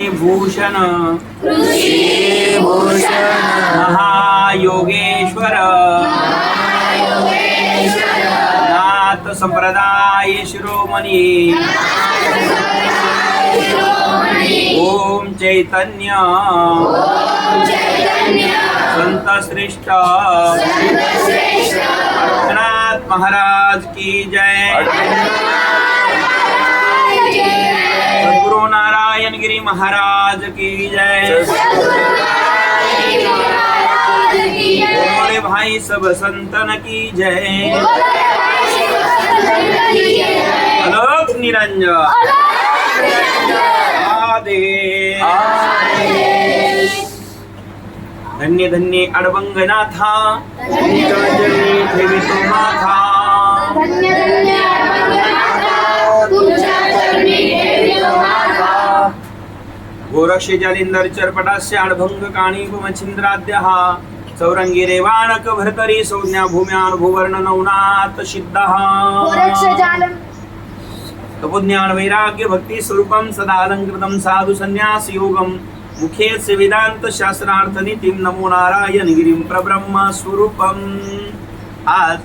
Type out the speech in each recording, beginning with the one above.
भूषण। भूषण महायोगेश्वर। नाथ संप्रदाय शिरोमणी। ओम चैतन्य। संत श्रेष्ठ। नाथ महाराज की जय। सद्गुरु नारायण गिरी महाराज की जय। बोले भाई सब संतन की जय। अलोक निरंजन। आदेश। धन्य धन्य अडवंगनाथा चरणी ठेवितो गोरक्षे जालिंदर चरपटास्य अडभंग काणी मच्छिंद्राद्य हा चौरंगी रेवाणक भरतरी संज्ञा भूम्यान भुवर्ण नवनाथ सिद्ध तपोज्ञान वैराग्य भक्ती स्वरूपम सदा अलंकृतम साधु संन्यास योगम मुखे वेदांत शास्त्रार्थ नीतीम नमो नारायण गिरीम प्रब्रह्म स्वरूपम। आज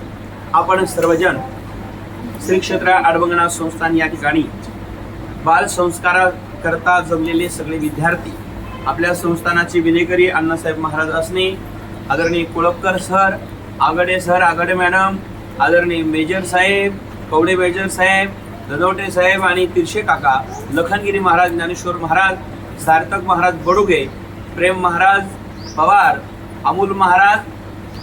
आपण सर्वजण श्री क्षेत्र अडबंगना संस्थान या ठिकाणी बाल संस्कारा करता जमलेले सगळे विद्यार्थी आपल्या संस्थानाचे विनेकरी अण्णासाहेब महाराज असणे आदरणीय Kulpakar sir Agade sir Agade madam आदरणीय मेजर साहेब कवडे मेजर साहेब दनवटे साहेब आणि तिरशे काका लखनगिरी महाराज ज्ञानेश्वर महाराज सार्थक महाराज बडुगे प्रेम महाराज पवार अमोल महाराज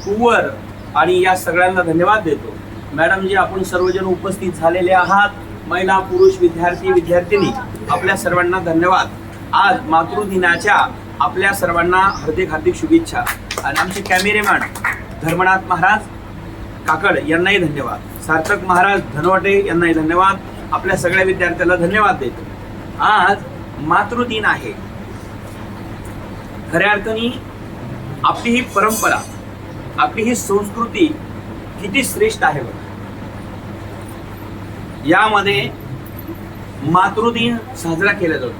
कुवर आणि या सगळ्यांना धन्यवाद देतो. मॅडम जी आपण सर्वजण उपस्थित झालेले आहात महिला पुरुष विद्यार्थी विद्यार्थिनी. आपल्या सर्वांना धन्यवाद. आज मातृदिनाच्या आपल्या सर्वांना हार्दिक हार्दिक शुभेच्छा. आणि आमचे कॅमेरेमॅन धर्मनाथ महाराज काकड यांनाही धन्यवाद. सार्थक महाराज धनवटे यांनाही धन्यवाद. आपल्या सगळ्या विद्यार्थ्याला धन्यवाद देतो. आज मातृदिन आहे. खऱ्या अर्थाने आपली ही परंपरा आपली ही संस्कृती किती श्रेष्ठ आहे बघा. यामध्ये मातृदिन साजरा केला जातो.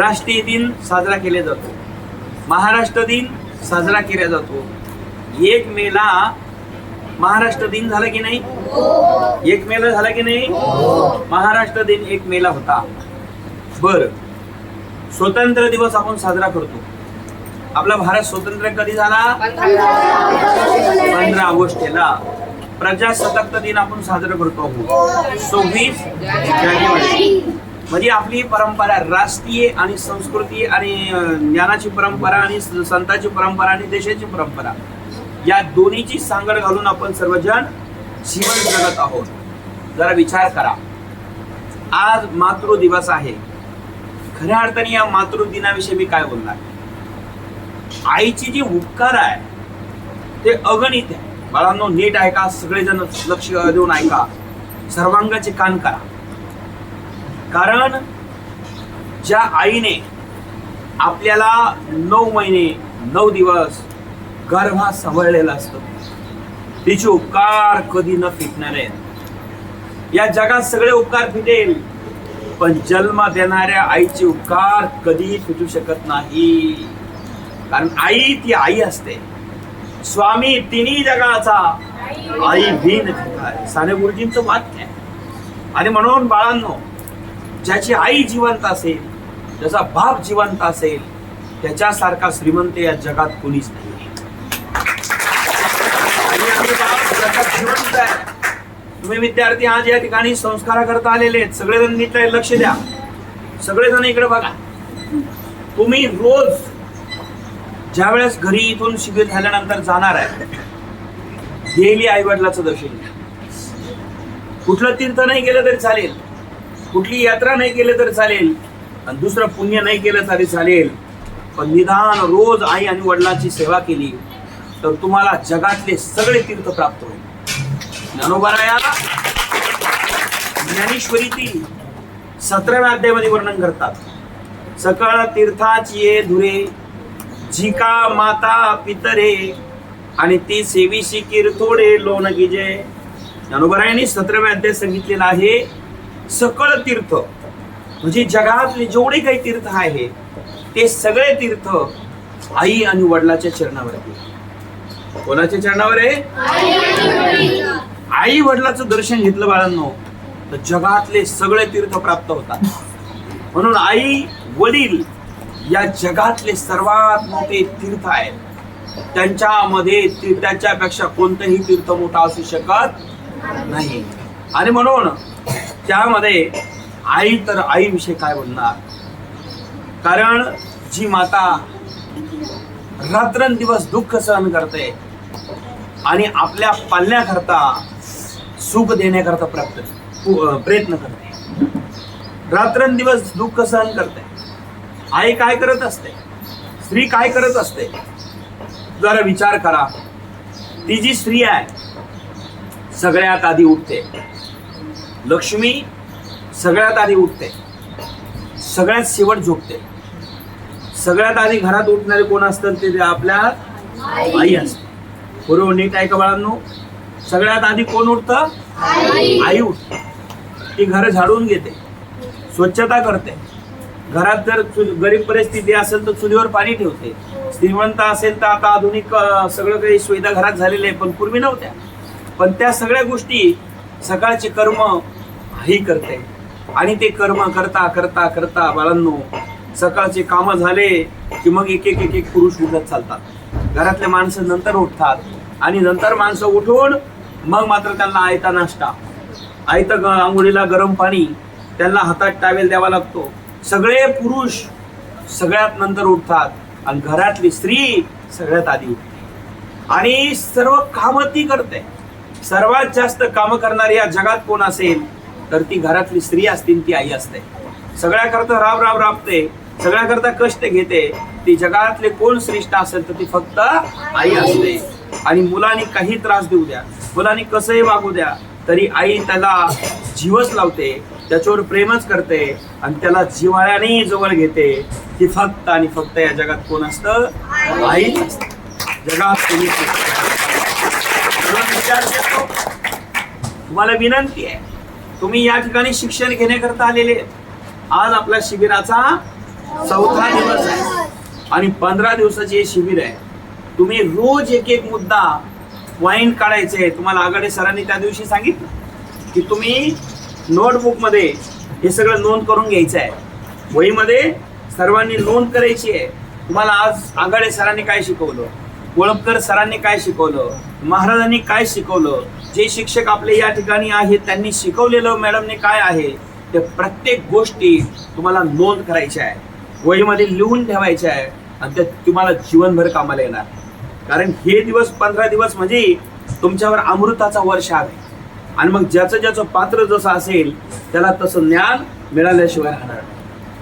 राष्ट्रीय दिन साजरा केला जातो. महाराष्ट्र दिन साजरा केला जातो. एक मेला महाराष्ट्र दिन झाला की नाही? एक मेला झाला की नाही? महाराष्ट्र दिन एक मेला होता. बर. स्वतंत्र दिवस आपण साजरा करतो. आपला भारत स्वतंत्र कधी झाला? पंधरा ऑगस्टला. प्रजासत्ताक दिन आपण साजरा करतो आहोत. सव्वीस जानेवारी. म्हणजे आपली परंपरा राष्ट्रीय आणि संस्कृती आणि ज्ञानाची परंपरा आणि संतांची परंपरा आणि देशाची परंपरा. या दोन्हीची सांगड घालून आपण सर्वजण जीवन जगत आहोत. जरा विचार करा. आज मातृ दिवस आहे. खऱ्या अर्थाने या मातृदिनाविषयी मी काय बोलणार? आईची जी उपकार आहे ते अगणित आहे. बाळांनो नीट ऐका सगळेजण लक्ष देऊन ऐका. सर्वांगाचे कान करा. कारण ज्या आईने आपल्याला नऊ महिने नऊ दिवस गर्भा सांभाळलेला असतो तिचे उपकार कधी न फिटणार आहे या जगात सगळे उपकार फिटेल पण जन्म देणाऱ्या आईचे उपकार कधीही फिटू शकत नाही. कारण आई ती आई असते. स्वामी तिन्ही जगाचा आई भीन साने गुरुजींचं वाक्य आहे. आणि म्हणून बाळांनो ज्याची आई जिवंत असेल ज्याचा बाप जिवंत असेल त्याच्यासारखा श्रीमंत या जगात कोणीच नाही. आणि जगात आहे. तुम्ही विद्यार्थी आज या ठिकाणी संस्कारा करता आलेले आहेत. सगळेजण नीट लक्ष द्या. सगळेजण इकडे बघा. तुम्ही रोज ज्या वेळेस घरी इथून शिबिर झाल्यानंतर जाणार आहे गेली आई वडिलाचं दर्शन कुठलं तीर्थ नाही केलं तरी चालेल कुठली यात्रा नाही केलं तरी चालेल आणि दुसरं पुण्य नाही केलं तरी चालेल पण निदान रोज आई आणि वडिलांची सेवा केली तर तुम्हाला जगातले सगळे तीर्थ प्राप्त होईल. ज्ञानेश्वरी ती सतराव्या अध्यायामध्ये वर्णन करतात. सकळ तीर्थाची ये धुरे झिका माता पितरे आणि ती सेविशी किरथोडे लोन गिजे. ज्ञानोबरायांनी सतराव्या अध्याय सांगितलेला आहे सकळ तीर्थ. म्हणजे जगातले जेवढे काही तीर्थ आहे ते सगळे तीर्थ आई आणि वडिलाच्या चरणावर आहे. कोणाच्या चरणावर आहे? आई वडिलाचं दर्शन घेतलं बाळांनो तर जगातले सगळे तीर्थ प्राप्त होतात. म्हणून आई वडील या जगातले सर्वात मोठे तीर्थ आहेत. त्यांच्यामध्ये तीर्थाच्यापेक्षा कोणतंही तीर्थ मोठा असू शकत नाही. आणि म्हणून त्यामध्ये आई तर आईविषयी काय बोलणार? कारण जी माता रात्रंदिवस दुःख सहन करते आणि आपल्या पालण्याकरता सुख देण्याकरता प्राप्त प्रयत्न करते. रात्रंदिवस दुःख सहन करते. आई काय करत असते? स्त्री काय करत असते? जरा विचार करा. ती जी स्त्री आहे सगळ्यात आधी उठते. लक्ष्मी सगळ्यात आधी उठते. सगळ्यात शेवट झोपते. सगळ्यात आधी घरात उठणारे कोण असतात? ते आपल्या आई असते बरोबर नीट आहे का बाळांनो? सगळ्यात आधी कोण उठतं? आई उठते. ती घर झाडून घेते. स्वच्छता करते. घरात जर गरीब परिस्थिती असेल तर चुलीवर पाणी ठेवते. श्रीमंत असेल तर आता आधुनिक सगळं काही सुविधा घरात झालेल्या आहे पण पूर्वी नव्हत्या. पण त्या सगळ्या गोष्टी सकाळचे कर्म ही करते. आणि ते कर्म करता करता करता बाळांनो सकाळचे कामं झाले की मग एक एक एक एक पुरुष उठत चालतात. घरातले माणसं नंतर उठतात आणि नंतर माणसं उठून मग मात्र त्यांना आयता नाश्ता. आयत आंघोळीला गरम पाणी त्यांना हातात टावेल द्यावा लागतो. सगळे पुरुष सगळ्यात नंतर उठतात आणि घरातली स्त्री सगळ्यात आधी उठते. आणि सर्व कामं ती करते. सर्वात जास्त कामं करणारी या जगात कोण असेल तर ती घरातली स्त्री असतील ती आई असते. सगळ्याकरता राब राब राबते सगळ्याकरता कष्ट घेते ती जगातले कोण श्रेष्ठ असेल तर ती फक्त आई असते. आणि मुलांनी काही त्रास देऊ द्या. मुलांनी कसंही वागू द्या तरी आई त्याला जीवच लावते त्याच्यावर प्रेमच करते आणि त्याला जिवाळ्याने जवळ घेते. ती फक्त आणि फक्त या जगात कोण असतं? आई जगात कोणी विचार करतो. तुम्हाला विनंती आहे. तुम्ही या ठिकाणी शिक्षण घेण्याकरता आलेले आज आपल्या शिबिराचा चौथा दिवस आहे. आणि पंधरा दिवसाचे हे शिबिर आहे. तुम्ही रोज एक एक मुद्दा वाईंड काढायचे. तुम्हाला आघाडी सरांनी त्या दिवशी सांगितलं की तुम्ही नोटबुकमध्ये हे सगळं नोंद करून घ्यायचं आहे. वहीमध्ये सर्वांनी नोंद करायची आहे. तुम्हाला आज आघाडे सरांनी काय शिकवलं? कोळपकर सरांनी काय शिकवलं? महाराजांनी काय शिकवलं? जे शिक्षक आपले या ठिकाणी आहेत त्यांनी शिकवलेलं मॅडमने काय आहे? ते प्रत्येक गोष्टी तुम्हाला नोंद करायच्या आहे. वहीमध्ये लिहून ठेवायच्या आहे. आणि ते तुम्हाला जीवनभर कामाला येणार. कारण हे दिवस पंधरा दिवस म्हणजे तुमच्यावर अमृताचा वर्ष आहे. आणि मग ज्याचं ज्याचं पात्र जसं असेल त्याला तसं ज्ञान मिळाल्याशिवाय राहणार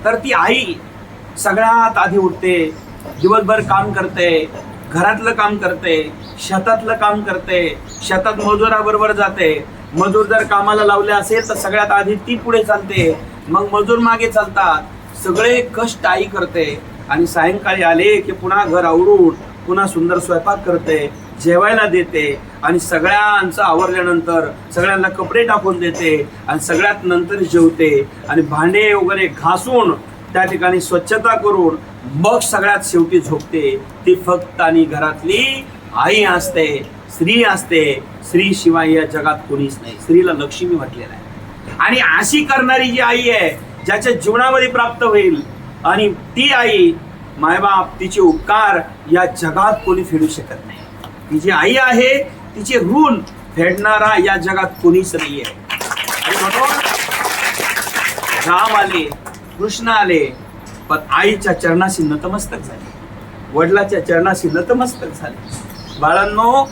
तर ती आई सगळ्यात आधी उठते दिवसभर काम करते घरातलं काम करते शेतातलं काम करते शेतात मजुराबरोबर जाते मजूर जर कामाला लावले असेल तर सगळ्यात आधी ती पुढे चालते मग मजूर मागे चालतात. सगळे कष्ट आई करते आणि सायंकाळी आले की पुन्हा घर आवरून पुन्हा सुंदर स्वयंपाक करते जेवायला देते आणि सगळ्यांचं आवरल्यानंतर सगळ्यांना कपडे टाकून देते आणि सगळ्यात नंतर जेवते आणि भांडे वगैरे घासून त्या ठिकाणी स्वच्छता करून मग सगळ्यात शेवटी झोपते. ती फक्त आणि घरातली आई असते स्त्री असते. स्त्री शिवाय या जगात कोणीच नाही. स्त्रीला लक्ष्मी म्हटलेलं आहे. आणि अशी करणारी जी आई आहे ज्याच्या जीवनामध्ये प्राप्त होईल आणि ती आई मायबाप तिचे उपकार या जगात कोणी फेडू शकत नाही. तिची आई आहे तिचे ऋण फेडणारा या जगात कोणीच नाही आहे राम आले कृष्ण आले पण आईच्या चरणाशी नतमस्तक झाले. वडिलाच्या चरणाशी नतमस्तक झाले. बाळांनो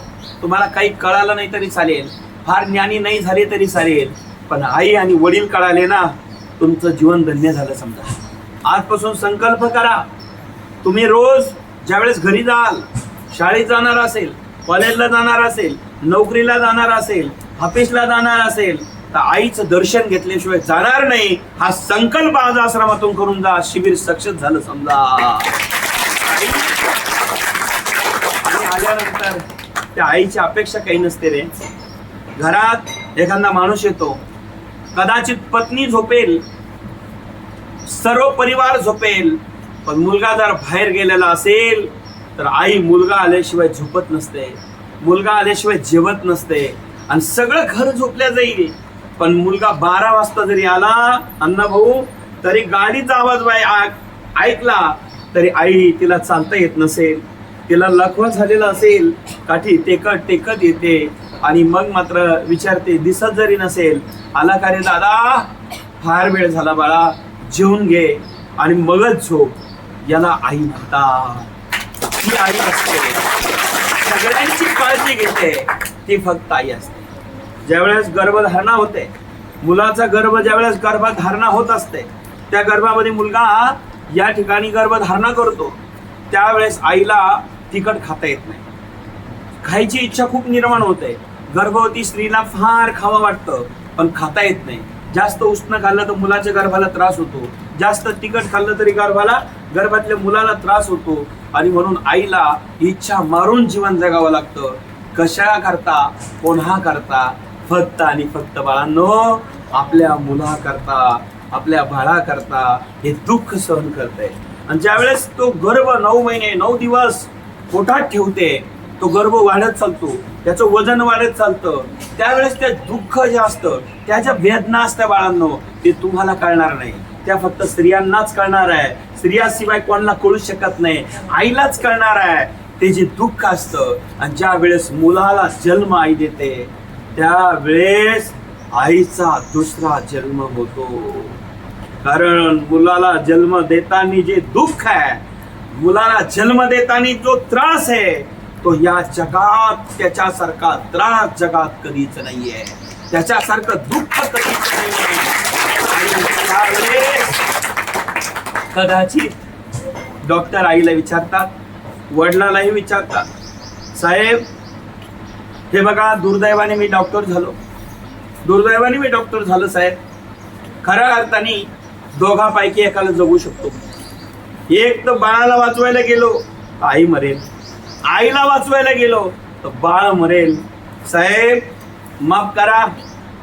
तुम्हाला काही कळालं नाही तरी चालेल. फार ज्ञानी नाही झाले तरी चालेल. पण आई आणि वडील कळाले ना तुमचं जीवन धन्य झालं समजा. आजपासून संकल्प करा. तुम्ही रोज ज्यावेळेस घरी जाल शाळेत जाणार असेल कॉलेजला जाणार असेल नोकरीला जाणार असेल ऑफिसला जाणार असेल तर आईचं दर्शन घेतल्याशिवाय जाणार नाही हा संकल्प आज आश्रमातून करून जा शिबिर सक्सेस झालं समजा. आणि आल्यानंतर त्या आईची अपेक्षा काही नसते रे. घरात एखादा माणूस येतो कदाचित पत्नी झोपेल सर्व परिवार झोपेल पण मुलगा जर बाहेर गेलेला असेल तर आई मुलगा आल्याशिवाय झोपत नसते मुलगा आल्याशिवाय जेवत नसते आणि सगळं घर झोपल्या जाईल. पण मुलगा बारा वाजता जरी आला अण्णा भाऊ तरी गाडीचा आवाज बाय आ- ऐकला तरी आई तिला चालता येत नसेल. तिला लखवा झालेला असेल काठी टेकत टेकत येते आणि मग मात्र विचारते दिसत जरी नसेल आला का रे दादा? फार वेळ झाला बाळा जेवून घे आणि मगच झोप. याला आई म्हणतात. ती आई असते. सगळ्यांची काळजी घेते. ती फक्त आई असते. ज्यावेळेस गर्भधारणा होते मुलाचा गर्भ ज्यावेळेस गर्भधारणा होत असते त्या गर्भामध्ये मुलगा या ठिकाणी गर्भधारणा करतो. त्यावेळेस आईला तिखट खाता येत नाही. खायची इच्छा खूप निर्माण होते. गर्भवती स्त्रीला फार खावं वाटतं पण खाता येत नाही. जास्त उष्ण खाल्लं तर मुलाच्या गर्भाला त्रास होतो. जास्त तिखट खाल्लं तरी गर्भाला गर्भातल्या मुलाला त्रास होतो आणि म्हणून आईला इच्छा मारून जीवन जगावं लागतं. कशा करता कोणा करता फक्त आणि फक्त बाळांनो आपल्या मुला करता आपल्या बाळा करता हे दुःख सहन करते आणि ज्यावेळेस तो गर्भ नऊ महिने नऊ दिवस पोटात ठेवते तो गर्भ वाढत चालतो त्याचं वजन वाढत चालतं त्यावेळेस ते दुःख जे असतं त्या ज्या वेदना असत्या बाळांनो ते तुम्हाला कळणार नाही. त्या फक्त स्त्रियांनाच कळणार आहे. स्त्रियाशिवाय कोणाला कळू शकत नाही. आईलाच कळणार आहे. ते जे दुःख असतं आणि ज्या वेळेस मुलाला जन्म आई देते त्यावेळेस आईचा दुसरा जन्म होतो. कारण मुलाला जन्म देताना जे दुःख आहे मुलाला जन्म देताना जो त्रास आहे तो या जगात त्याच्यासारखा त्रास जगात कधीच नाहीये. त्याच्यासारखं दुःख कधीच नाही कदाचित डॉक्टर आईला विचारतात वडिलालाही विचारतात साहेब हे बघा दुर्दैवाने मी डॉक्टर झालो. दुर्दैवाने मी डॉक्टर झालो साहेब. खऱ्या अर्थाने दोघापैकी एकाला जगू शकतो. एक तर बाळाला वाचवायला गेलो तर आई मरेल. आईला वाचवायला गेलो तर बाळ मरेल. साहेब माफ करा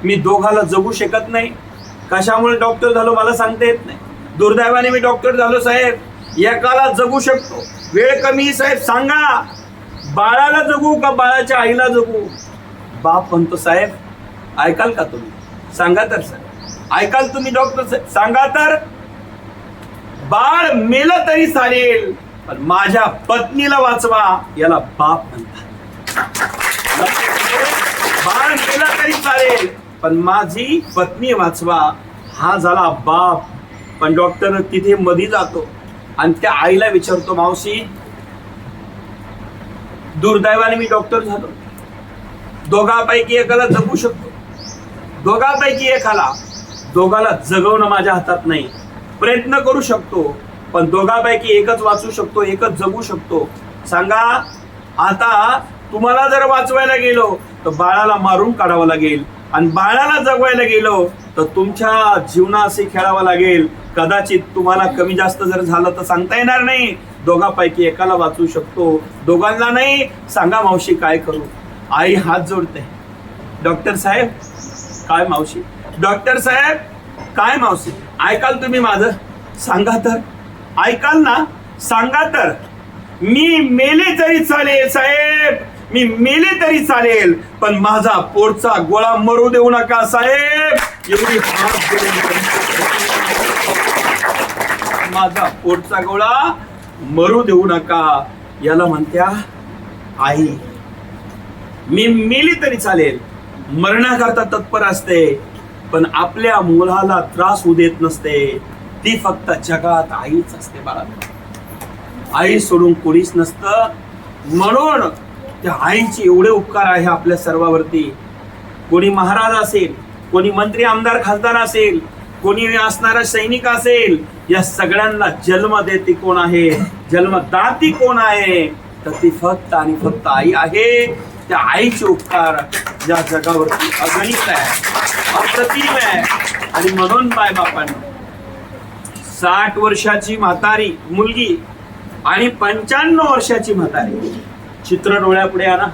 मी दोघाला जगू शकत नाही. कशामुळे डॉक्टर झालो मला सांगता येत नाही. दुर्दैवाने मी डॉक्टर झालो साहेब. एकाला जगू शकतो. वेळ कमी साहेब. सांगा. बाळाला जगू का बाळाच्या आईला जगू? बाप म्हणतो साहेब ऐकाल का तुम्ही? सांगा तर साहेब. ऐकाल तुम्ही डॉक्टर साहेब. सांगा तर. बाळ मेलं तरी चालेल पण माझ्या पत्नीला वाचवा. याला बाप म्हणतात. बाळ मेला तरी चालेल पण माझी पत्नी वाचवा. हा झाला बाप पण डॉक्टर तिथे मधी जातो आणि त्या आईला विचारतो मावशी दुर्दैवाने मी डॉक्टर झालो. दोघापैकी एकाला जगू शकतो. दोघापैकी एकाला दोघाला जगवणं माझ्या हातात नाही. प्रयत्न करू शकतो पण दोघापैकी एकच वाचू शकतो एकच जगू शकतो. सांगा आता तुम्हाला जर वाचवायला गेलो तर बाळाला मारून काढावं लागेल. आणि बाळाला जगवायला गेलो तर तुमच्या जीवनाशी खेळावं लागेल. कदाचित तुम्हाला कमी जास्त जर झालं तर सांगता येणार नाही. दोघापैकी एकाला वाचू शकतो. दोघांना नाही. सांगा मावशी काय करू? आई हात जोडते. डॉक्टर साहेब काय मावशी? डॉक्टर साहेब काय मावशी? ऐकाल तुम्ही माझं? सांगा तर. ऐकाल ना? सांगा तर. मी मेले तरी चालेल साहेब. मी मेले तरी चालेल. पण माझा पोटचा गोळा मरू देऊ नका साहेब. एवढी हात जोडून माझा पोटचा गोळा मरू देऊ नका. याला म्हणत्या आई मी मेली तरी चालेल. मरण्याकरता तत्पर असते पण आपल्या मुलाला त्रास होऊ देत नसते. ती फक्त जगात आईच असते बाळा. आई सोडून कोणीच नसतं. म्हणून त्या आईचे एवढे उपकार आहे आपल्या सर्वावरती. कोणी महाराज असेल कोणी मंत्री आमदार खासदार असेल कोणी असणारा सैनिक असेल या सगळ्यांना जन्म देते कोण आहे? जन्मदाती कोण आहे? तर ती फक्त आणि फक्त आई आहे. त्या आईचे उपकार या जगावरती अगणित आहे अप्रतिम आहे. आणि म्हणून बाय बापांना साठ वर्षाची म्हातारी मुलगी आणि पंच्याण्णव वर्षाची म्हातारी चित्र डोळ्यापुढे आणा.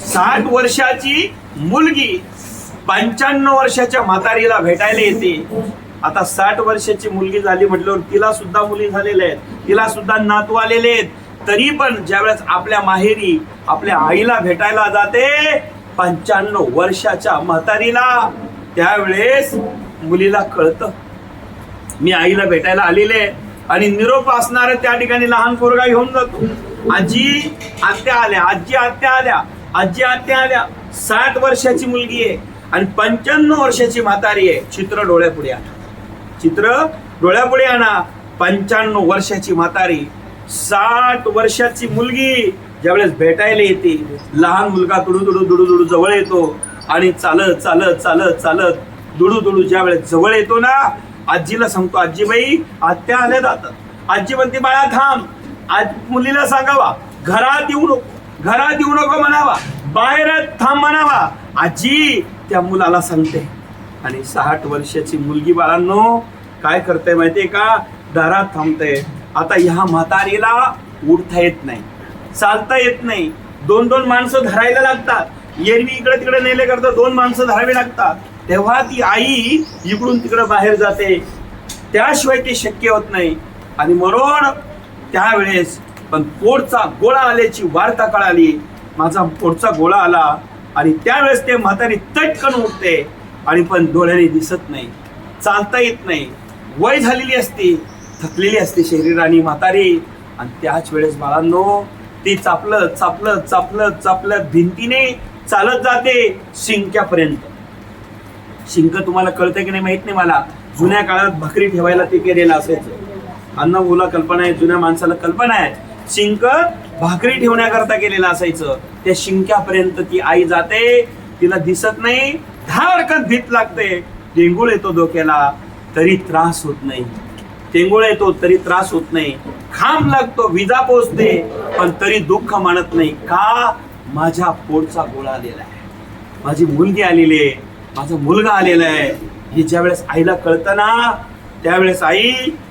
साठ वर्षाची मुलगी पंच्याण्णव वर्षाच्या म्हातारीला भेटायला येते. आता साठ वर्षाची मुलगी झाली म्हटल्यावर तिला सुद्धा मुली झालेल्या आहेत. तिला सुद्धा नातू आलेले आहेत. तरी पण ज्यावेळेस आपल्या माहेरी आपल्या आईला भेटायला जाते पंच्याण्णव वर्षाच्या म्हातारीला त्यावेळेस मुलीला कळतं. मी आईला भेटायला आलेले आणि निरोप असणार त्या ठिकाणी लहान पोरगा घेऊन जातो. आजी आत्या आल्या आजी आत्या आल्या आजी आत्या आल्या. साठ वर्षाची मुलगी आहे. आणि पंच्याण्णव वर्षाची म्हातारी आहे. चित्र डोळ्यापुढे आणा. चित्र डोळ्यापुढे आणा. पंच्याण्णव वर्षाची म्हातारी साठ वर्षाची मुलगी ज्यावेळेस भेटायला येते लहान मुलगा दुडू दुडू दुडू दुडू जवळ येतो आणि चालत चालत चालत चालत दुडू दुडू ज्या वेळेस जवळ येतो ना आजीला सांगतो आजीबाई आत्या आल्या जातात. आजी म्हणते बाळा थांब. आज मुलीला सांगावा घरात येऊ नको. घरात येऊ नको म्हणावा. बाहेरच थांब म्हणावा. आजी त्या मुलाला सांगते. आणि साठ वर्षाची मुलगी बाळांनो काय करते माहितीये का? दारात थांबते आता ह्या म्हातारीला उठता येत नाही. चालता येत नाही. दोन दोन माणसं धरायला लागतात. एरवी इकडे तिकडे नेले करता दोन माणसं धरावी लागतात. तेव्हा ती आई इकडून तिकडे बाहेर जाते. त्याशिवाय ते शक्य होत नाही. आणि मरोड त्यावेळेस पण पोटचा गोळा आल्याची वार्ता कळाली. माझा पोटचा गोळा आला. आणि त्यावेळेस ते म्हातारी तटकन उठते आणि पण डोळ्याने दिसत नाही. चालता येत नाही. वय झालेली असती. थकलेली असते शरीराने म्हातारी. आणि त्याच वेळेस बाळांनो ती चापलं चापलं चापलं चापलं भिंतीने चालत जाते शिंक्यापर्यंत. शिंक तुम्हाला कळतं की नाही माहीत नाही मला. जुन्या काळात भाकरी ठेवायला ते केलेलं असायचं. अन्न ओला कल्पना आहे जुन्या माणसाला कल्पना आहे. शिंक भाकरी ठेवण्याकरता केलेलं असायचं. त्या शिंक्यापर्यंत ती आई जाते तिला दिसत नाही धाडकन भीत लागते. डेंगूळ येतो डोक्याला तरी त्रास होत नाही. टेंगुळ येतो तरी त्रास होत नाही. खांब लागतो विजा पोचते पण तरी दुःख मानत नाही. का? माझ्या पोटचा गोळा आलेला आहे. माझी मुलगी आलेली आहे. माझा मुलगा आलेला आहे. हे ज्यावेळेस आईला कळतं ना त्यावेळेस आई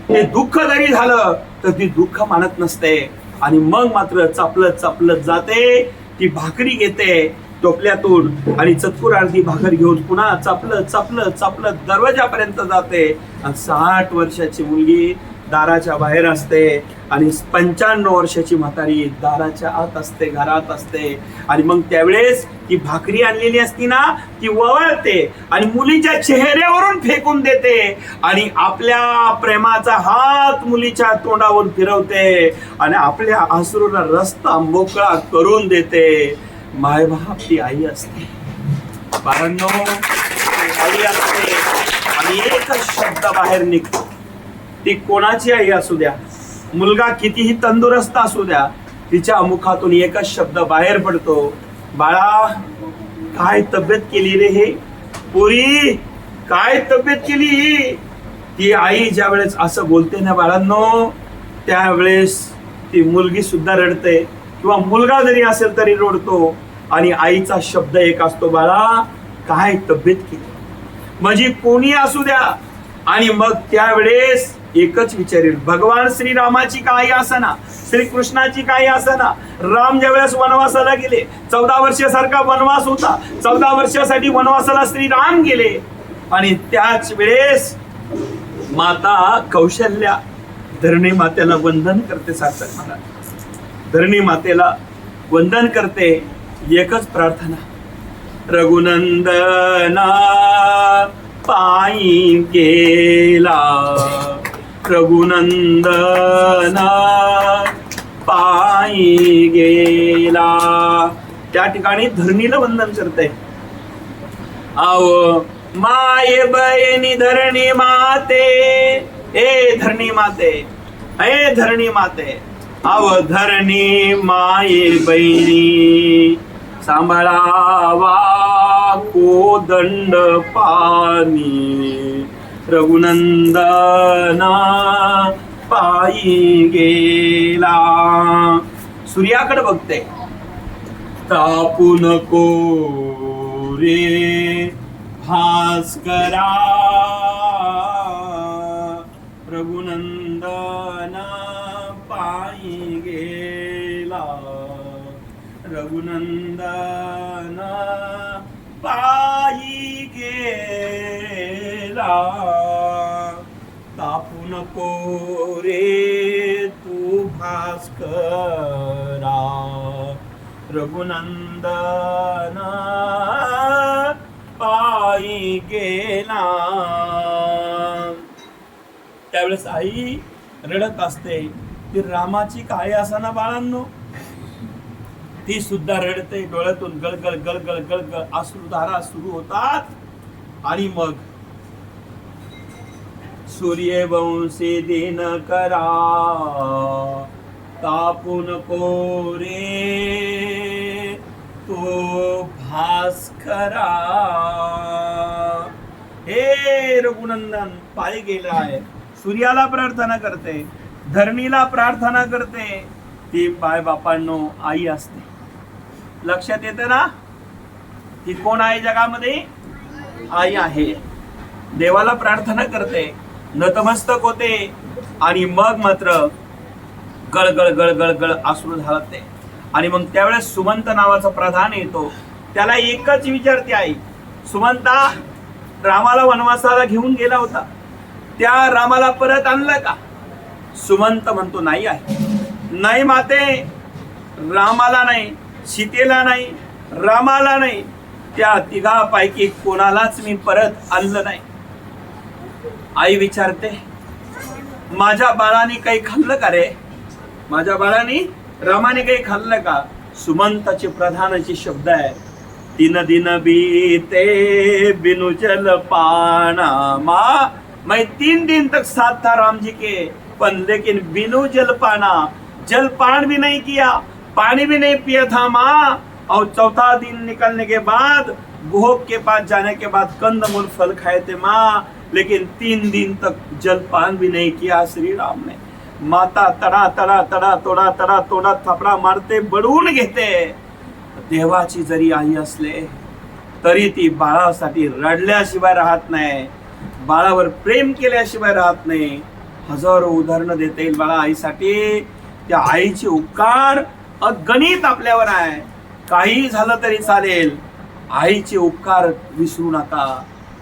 ते दुःख जरी झालं तर ती दुःख मानत नसते. आणि मग मात्र चपलत चपलत जाते. ती भाकरी घेते टोपल्यातून आणि चतकुर भाकर घेऊन पुन्हा चपलत चपलत चपलत दरवाजापर्यंत जाते. आणि साठ वर्षाची मुलगी दाराच्या बाहेर असते आणि पंच्याण्णव वर्षाची म्हातारी दाराच्या आत असते घरात असते. आणि मग त्यावेळेस ती भाकरी आणलेली असती ना ती वळते आणि मुलीच्या चेहऱ्यावरून फेकून देते आणि आपल्या प्रेमाचा हात मुलीच्या तोंडावरून फिरवते आणि आपल्या आसरूला रस्ता मोकळा करून देते. मायबाप ती आई असते. बाळांनो आई असते आणि एकच शब्द बाहेर निघतो. ती कोणाची आई असू द्या? मुलगा कितीही तंदुरुस्त असू द्या तिच्या मुखातून एकच शब्द बाहेर पडतो. बाळा काय तब्येत केली रे हे? पोरी काय तब्येत केली ती आई ज्या वेळेस असं बोलते ना बाळांनो त्यावेळेस ती मुलगी सुद्धा रडते. किंवा मुलगा जरी असेल तरी रडतो. आणि आईचा शब्द एक असतो बाळा काय तब्येत केली? म्हणजे कोणी असू द्या. आणि मग त्यावेळेस एकच विचारेल. भगवान श्रीरामाची काही असना श्रीकृष्णाची काही असना राम ज्यावेळेस वनवासाला गेले चौदा वर्षासारखा वनवास होता. चौदा वर्षासाठी वनवासाला श्रीराम गेले. आणि त्याच वेळेस माता कौशल्या धरणी मातेला वंदन करते सार्थक म्हणा धरणी मातेला वंदन करते एकच प्रार्थना. रघुनंदना पायी गेला रघुनंदना पायी गेला. त्या ठिकाणी धरणीला वंदन करते आव माय बहिणी धरणी माते ए धरणी माते ए धरणी माते. आव धरणी माये बहिणी सांभाळावा कोदंड पाणी. रघुनंदना पायी गेला. सूर्याकडे बघते. तापू नको रे भास्करा. रघुनंदना पायी गेला. रघुनंदा तापू नको रे तू भास्करा रघुनंदना पायी गेला. त्यावेळेस आई रडत असते ती रामाची काय असाना बाळांनो. ती सुद्धा रडते डोळ्यातून गळगळ गळगळ गळगळ अश्रुधारा सुरू होतात. आणि मग सूर्यवंशी दिन करा तापून कोरे तो भास्करा हे रघुनंदन पाय गेला आहे. सूर्याला प्रार्थना करते धरणीला प्रार्थना करते. ती बाय बापांनो आई असते. लक्षात येते ना? ती कोण आहे जगामध्ये? आई आहे. देवाला प्रार्थना करते. नतमस्तक होते आणि मग मात्र गळ गळ गळ गळ गळ ते आणि मग त्यावेळेस सुमंत नावाचा प्रधान येतो. त्याला एकच विचारते आई सुमंता रामाला वनवासाला घेऊन गेला होता. त्या रामाला परत आणलं का? सुमंत म्हणतो नाही आहे. नाही माते रामाला नाही सीतेला नाही रामाला नाही. त्या तिघापैकी कोणालाच मी परत आणलं नाही. आई विचारते माझ्या बाळाने काही खाल्लं का रे? माझ्या बाळाने रामाने काही खाल्लं का? सुमंताचे प्रधानाचे शब्द आहे दिन दिन बीते बिनु जल पाना मा. मैं तीन दिन तक साथ था राम जी के पण लेकिन बिनु जल पाना जल पान भी नहीं किया पानी भी नहीं पिया था माँ। और चौथा दिन निकलने के बाद भोग के पास जाने के बाद कंद मूल फल खाए थे माँ। लेकिन तीन दिन तक जलपान भी नहीं किया श्री राम ने। माता तडा तडा तडा तोडा तडा तोडा थापडा मारते बडवून घेते। देवाची जरी आई असले तरी ती बाळासाठी रडल्याशिवाय राहत नाही बाळावर प्रेम केल्याशिवाय राहत नाही। हजारो उदाहरणं देता येईल बाळा आईसाठी। त्या आईचे उपकार अगणित आपल्यावर आहे। काही झालं तरी चालेल। आईचे उपकार विसरू नका।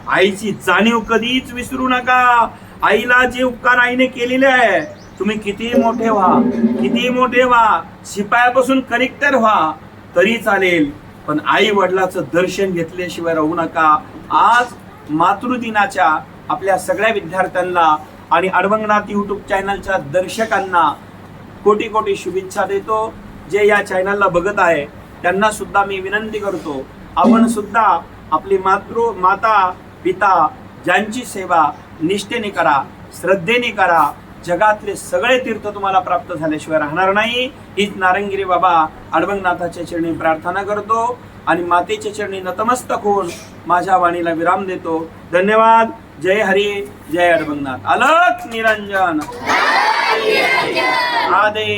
आईची जाणीव कधीच विसरू नका. आईला जे उपकार आईने केलेले आहे तुम्ही किती मोठे व्हा किती मोठे व्हा शिपायापासून कनेक्टर व्हा तरी चालेल. पण आई वडिलाचं दर्शन घेतल्याशिवाय राहू नका. आज मातृदिनाच्या आपल्या सगळ्या विद्यार्थ्यांना आणि अडवंगनाथ युट्यूब चॅनलच्या दर्शकांना कोटी कोटी शुभेच्छा देतो. जे या चॅनलला बघत आहे त्यांना सुद्धा मी विनंती करतो. आपण सुद्धा आपली मातृ माता पिता ज्यांची सेवा निष्ठेने करा श्रद्धेने करा जगातले सगळे तीर्थ तुम्हाला प्राप्त झाल्याशिवाय राहणार नाही. हीच नारंगिरी बाबा अडवंगनाथाच्या चरणी प्रार्थना करतो आणि मातेच्या चरणी नतमस्तक होऊन माझ्या वाणीला विराम देतो. धन्यवाद. जय हरी जय अडवंगनाथ अलख निरंजन. आदे.